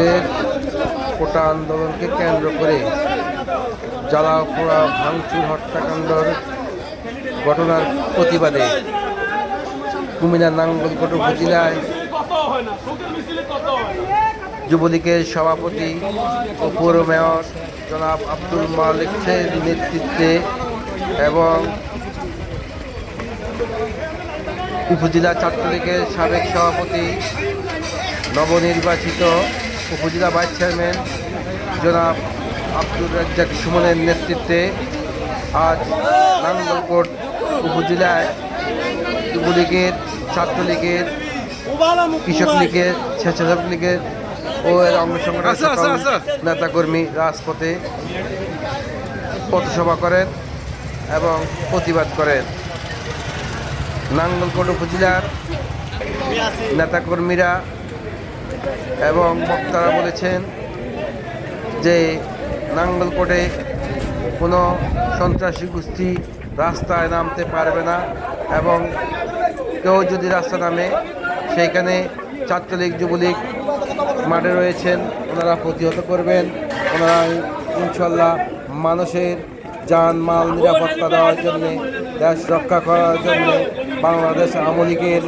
ছাত্রদের কোটা আন্দোলনকে কেন্দ্র করে জ্বালা পোড়া ভাঙচুর, হত্যাকাণ্ডর ঘটনার প্রতিবাদে কুমিল্লা নাঙ্গলকোট উপজেলায় যুবলীগের সভাপতি ও পৌর মেয়র জনাব আব্দুল মালিকের নেতৃত্বে এবং উপজেলা ছাত্রলীগের সাবেক সভাপতি নবনির্বাচিত উপজেলা ভাইস চেয়ারম্যান জনাব আব্দুর রাজ্জাক সুমনের নেতৃত্বে আজ নাঙ্গলকোট উপজেলায় যুবলীগের ছাত্রলীগের কৃষক লীগের স্বেচ্ছাসেবক লীগের ও এর অঙ্গ সংগঠনের নেতাকর্মী রাজপথে পথসভা করেন এবং প্রতিবাদ করেন। নাঙ্গলকোট উপজেলার নেতাকর্মীরা এবং বক্তারা বলেছেন যে নাঙ্গলকোটে কোনো সন্ত্রাসী গোষ্ঠী রাস্তায় নামতে পারবে না এবং কেউ যদি রাস্তা নামে, সেইখানে ছাত্রলীগ, যুবলীগ মাঠে রয়েছেন, ওনারা প্রতিহত করবেন। ওনারা ইনশাল্লাহ মানুষের যান মাল নিরাপত্তা দেওয়ার জন্যে, দেশ রক্ষা করার জন্য বাংলাদেশ আওয়ামী লীগের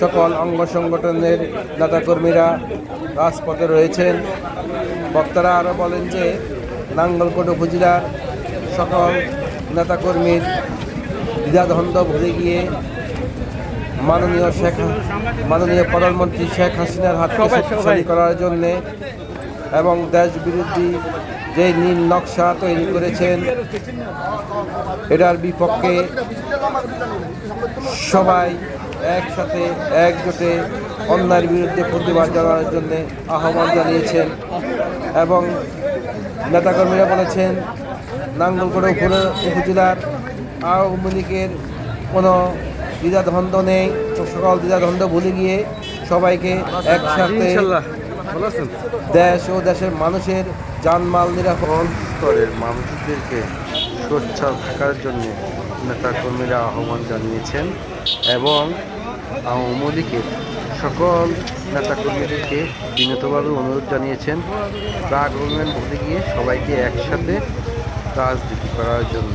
সকল অঙ্গ সংগঠনের নেতাকর্মীরা রাজপথে রয়েছেন। বক্তারা আরও বলেন যে নাঙ্গলকোট উপজেলার সকল নেতাকর্মীর দ্বিধাদ্বন্দ্ব ভুলে গিয়ে মাননীয় শেখ মাননীয় প্রধানমন্ত্রী শেখ হাসিনার হাতকে শক্তিশালী করার জন্যে এবং দেশ বিরোধী যে নীল নকশা তৈরি করেছেন এটার বিপক্ষে সবাই একসাথে একজোটে অন্যায়ের বিরুদ্ধে প্রতিবাদ জানানোর জন্য আহ্বান জানিয়েছেন এবং নেতাকর্মীরা বলেছেন নাঙ্গলকোড়া উপজেলা উপজেলার আওয়ামী লীগের কোনো দ্বিধাদ্বন্দ্ব নেই। তো সকল দ্বিধাদ্বন্দ্ব ভুলে গিয়ে সবাইকে একসাথে দেশ ও দেশের মানুষের জানমাল নিরাপদ। স্তরের মানুষদেরকে সোচ্চার থাকার জন্য নেতাকর্মীরা আহ্বান জানিয়েছেন এবং আওয়ামী লীগের সকল নেতাকর্মীদেরকে বিনতভাবে অনুরোধ জানিয়েছেন প্রাক ভুলে গিয়ে সবাইকে একসাথে রাজনীতি করার জন্য।